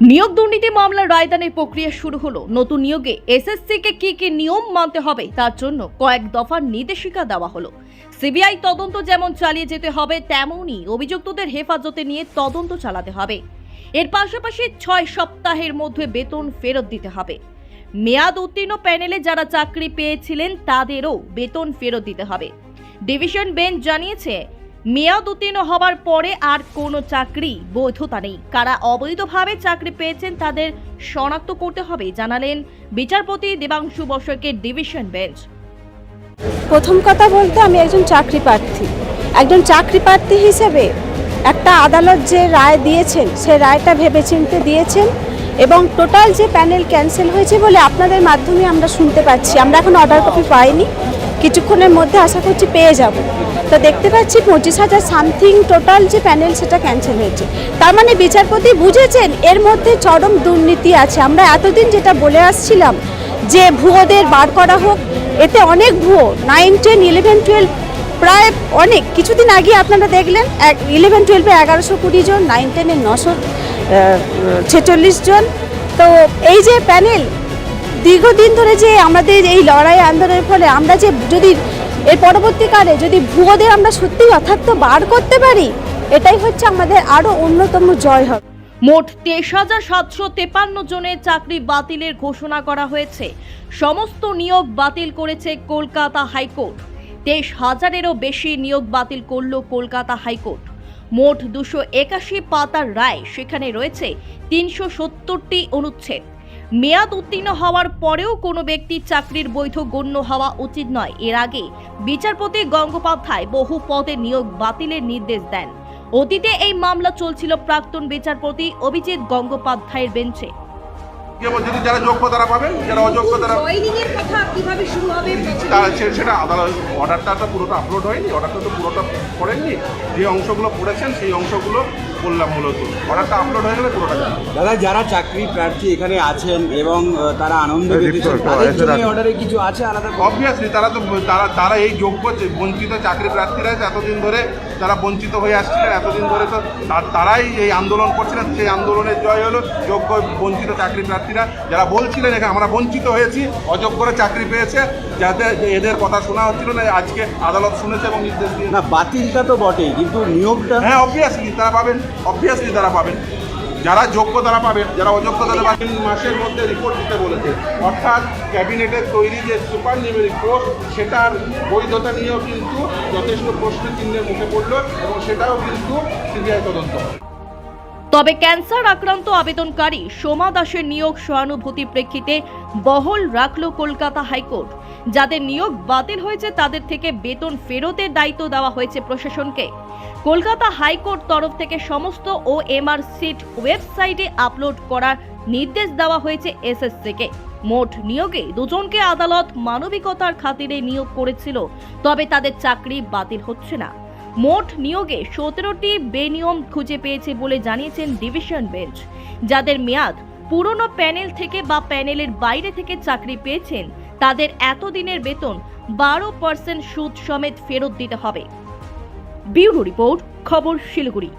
নিয়োগ দুর্নীতি মামলার রায়দানের প্রক্রিয়া শুরু হলো। নতুন নিয়োগে এসএসসি কে কি কি নিয়ম মানতে হবে তার জন্য কয়েক দফার নির্দেশিকা দেওয়া হলো। সিবিআই তদন্ত যেমন চালিয়ে যেতে হবে, তেমনই অভিযুক্তদের হেফাজতে নিয়ে তদন্ত চালাতে হবে। এর পাশাপাশি ছয় সপ্তাহের মধ্যে বেতন ফেরত দিতে হবে। মেয়াদ উত্তীর্ণ প্যানেলে যারা চাকরি পেয়েছিলেন, তাদেরও বেতন ফেরত দিতে হবে। ডিভিশন বেঞ্চ জানিয়েছে মেয়াদ উত্তীর্ণ হবার পরে আর কোনো চাকরি বৈধতা নেই। কারা অবৈধভাবে চাকরি পেয়েছেন তাদের শনাক্ত করতে হবে, জানালেন বিচারপতি দেবাংশু বসকের ডিভিশন বেঞ্চ। প্রথম কথা বলতে আমি একজন চাকরি প্রার্থী। একজন চাকরি প্রার্থী হিসেবে একটা আদালত যে রায় দিয়েছেন, সে রায়টা ভেবেচিন্তে দিয়েছেন এবং টোটাল যে প্যানেল ক্যান্সেল হয়েছে বলে আপনাদের মাধ্যমে আমরা শুনতে পাচ্ছি। আমরা এখন অর্ডার কপি পাইনি। কিছুক্ষণের মধ্যে আশা করছি পেয়ে যাব। তো দেখতে পাচ্ছি পঁচিশ হাজার সামথিং টোটাল যে প্যানেল সেটা ক্যান্সেল হয়েছে। তার মানে বিচারপতি বুঝেছেন এর মধ্যে চরম দুর্নীতি আছে। আমরা এতদিন যেটা বলে আসছিলাম যে ভুয়োদের বার করা হোক, এতে অনেক ভুয়ো নাইন টেন ইলেভেন টুয়েলভ প্রায় অনেক। কিছুদিন আগে আপনারা দেখলেন, এক ইলেভেন টুয়েলভে এগারোশো কুড়ি জন নাইন টেনে নশো ছেচল্লিশ জন। তো এই যে প্যানেল, দীর্ঘদিন ধরে যে আমাদের এই লড়াই আন্দোলনের ফলে আমরা যে যদি এর পরবর্তীকালে যদি ভুয়োদের আমরা সত্যি যথার্থ বার করতে পারি, এটাই হচ্ছে আমাদের আরও অন্যতম জয় হবে। মোট তেইশ হাজার সাতশো তেপান্ন জনের চাকরি বাতিলের ঘোষণা করা হয়েছে। সমস্ত নিয়োগ বাতিল করেছে কলকাতা হাইকোর্ট। তেইশ হাজারেরও বেশি নিয়োগ বাতিল করল কলকাতা হাইকোর্ট। মোট দুশো একাশি পাতার রায়, সেখানে রয়েছে তিনশো সত্তরটি অনুচ্ছেদ। মেয়াদ উত্তীর্ণ হওয়ার পরেও কোনো ব্যক্তির চাকরির বৈধ গণ্য হওয়া উচিত নয়। এর আগে বিচারপতি গঙ্গোপাধ্যায় বহু পদে নিয়োগ বাতিলের নির্দেশ দেন। অতীতে এই মামলা চলছিল প্রাক্তন বিচারপতি অভিজিৎ গঙ্গোপাধ্যায়ের বেঞ্চে। যদি যারা যোগ্য তারা পাবেন যারা অযোগ্য তারা কথা কীভাবে শুরু হবে? সেটা আদালত অর্ডারটা পুরোটা আপলোড হয়নি অর্ডারটা তো পুরোটা করেননি। যে অংশগুলো পড়েছেন সেই অংশগুলো বললাম মূলত। অর্ডারটা আপলোড হয়ে গেলে পুরোটা জানাব। দাদা যারা চাকরি প্রার্থী এখানে আছেন এবং তারা আনন্দ পেতেছেন তাদের জন্য অর্ডারে কিছু আছে আলাদা অবভিয়াসলি তারা তো তারা তারা এই যোগ্য যে বঞ্চিত চাকরি প্রার্থীরা এতদিন ধরে তারা বঞ্চিত হয়ে আসছিলেন এতদিন ধরে তো তা- তারাই এই আন্দোলন করছিলেন। সেই আন্দোলনের জয় হলো যোগ্য বঞ্চিত চাকরি প্রার্থীরা। যারা বলছিলেন এখানে আমরা বঞ্চিত হয়েছি অযোগ্যরা চাকরি পেয়েছে যাতে এদের কথা শোনা হচ্ছিল না আজকে আদালত শুনেছে এবং নির্দেশ দিয়ে না বাতিলটা তো বটেই কিন্তু নিয়োগটা হ্যাঁ অবভিয়াসলি তারা পাবেন। অবভিয়াসলি তারা পাবেন। যারা যোগ্য তারা পাবেন, যারা অযোগ্য তারা পাবেন। মাসের মধ্যে রিপোর্ট দিতে বলেছে। অর্থাৎ ক্যাবিনেটের তৈরি যে সুপার নিউমেরিক পোস্ট সেটার বৈধতা নিয়েও কিন্তু যথেষ্ট প্রশ্ন চিহ্নের মুখে পড়ল এবং সেটাও কিন্তু সিবিআই তদন্ত। তবে ক্যান্সার আক্রান্ত আবেদনকারী সোমা দাসের নিয়োগ সহানুভূতি প্রেক্ষিতে বহল রাখল কলকাতা হাইকোর্ট। যাদের নিয়োগ বাতিল হয়েছে, তাদের থেকে বেতন ফেরতের দায়িত্ব দেওয়া হয়েছে প্রশাসনকে। কলকাতা হাইকোর্ট তরফ থেকে সমস্ত ও এমআর সিট ওয়েবসাইটে আপলোড করার নির্দেশ দেওয়া হয়েছে এসএসসিকে। মোট নিয়োগে দুজনকে আদালত মানবিকতার খাতিরে নিয়োগ করেছিল, তবে তাদের চাকরি বাতিল হচ্ছে না। মোট নিয়োগে সতেরোটি বেনিয়ম খুঁজে পেয়েছে বলে জানিয়েছেন ডিভিশন বেঞ্চ। যাদের মেয়াদ পুরনো প্যানেল থেকে বা প্যানেলের বাইরে থেকে চাকরি পেয়েছেন, তাদের এতদিনের বেতন বারো পার্সেন্ট সুদ সমেত ফেরত দিতে হবে। ব্যুরো রিপোর্ট, খবর শিলিগুড়ি।